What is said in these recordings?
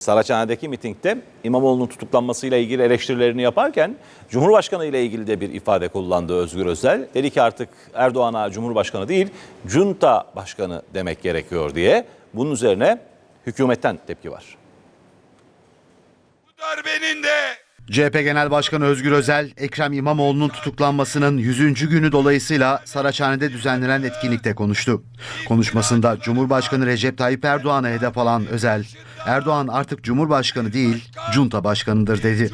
Saraçhane'deki mitingde İmamoğlu'nun tutuklanmasıyla ilgili eleştirilerini yaparken Cumhurbaşkanı ile ilgili de bir ifade kullandı Özgür Özel. Dedi ki artık Erdoğan'a Cumhurbaşkanı değil, junta başkanı demek gerekiyor diye. Bunun üzerine hükümetten tepki var. Bu darbenin de CHP Genel Başkanı Özgür Özel, Ekrem İmamoğlu'nun tutuklanmasının 100. günü dolayısıyla Saraçhane'de düzenlenen etkinlikte konuştu. Konuşmasında Cumhurbaşkanı Recep Tayyip Erdoğan'a hedef alan Özel, Erdoğan artık Cumhurbaşkanı değil, junta başkanıdır dedi.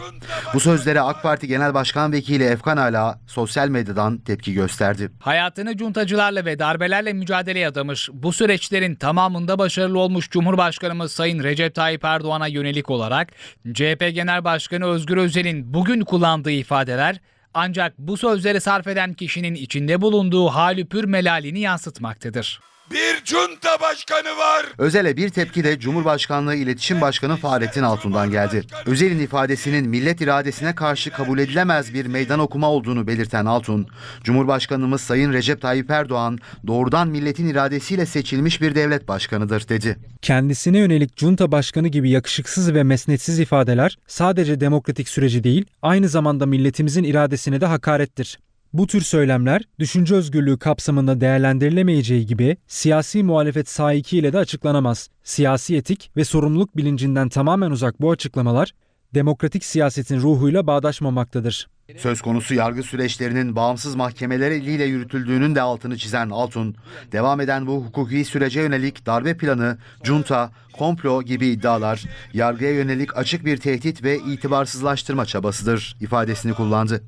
Bu sözlere AK Parti Genel Başkan Vekili Efkan Ala sosyal medyadan tepki gösterdi. Hayatını cuntacılarla ve darbelerle mücadeleye adamış, bu süreçlerin tamamında başarılı olmuş Cumhurbaşkanımız Sayın Recep Tayyip Erdoğan'a yönelik olarak CHP Genel Başkanı Özgür Özel'in bugün kullandığı ifadeler ancak bu sözleri sarf eden kişinin içinde bulunduğu halü pür melalini yansıtmaktadır. Bir junta başkanı var. Özel'e bir tepki de Cumhurbaşkanlığı İletişim Başkanı Fahrettin Altun'dan geldi. Özel'in ifadesinin millet iradesine karşı kabul edilemez bir meydan okuma olduğunu belirten Altun, Cumhurbaşkanımız Sayın Recep Tayyip Erdoğan doğrudan milletin iradesiyle seçilmiş bir devlet başkanıdır dedi. Kendisine yönelik junta başkanı gibi yakışıksız ve mesnetsiz ifadeler sadece demokratik süreci değil, aynı zamanda milletimizin iradesine de hakarettir. Bu tür söylemler düşünce özgürlüğü kapsamında değerlendirilemeyeceği gibi siyasi muhalefet sahiki ile de açıklanamaz. Siyasi etik ve sorumluluk bilincinden tamamen uzak bu açıklamalar demokratik siyasetin ruhuyla bağdaşmamaktadır. Söz konusu yargı süreçlerinin bağımsız mahkemeler eliyle yürütüldüğünün de altını çizen Altun, devam eden bu hukuki sürece yönelik darbe planı, junta, komplo gibi iddialar, yargıya yönelik açık bir tehdit ve itibarsızlaştırma çabasıdır ifadesini kullandı.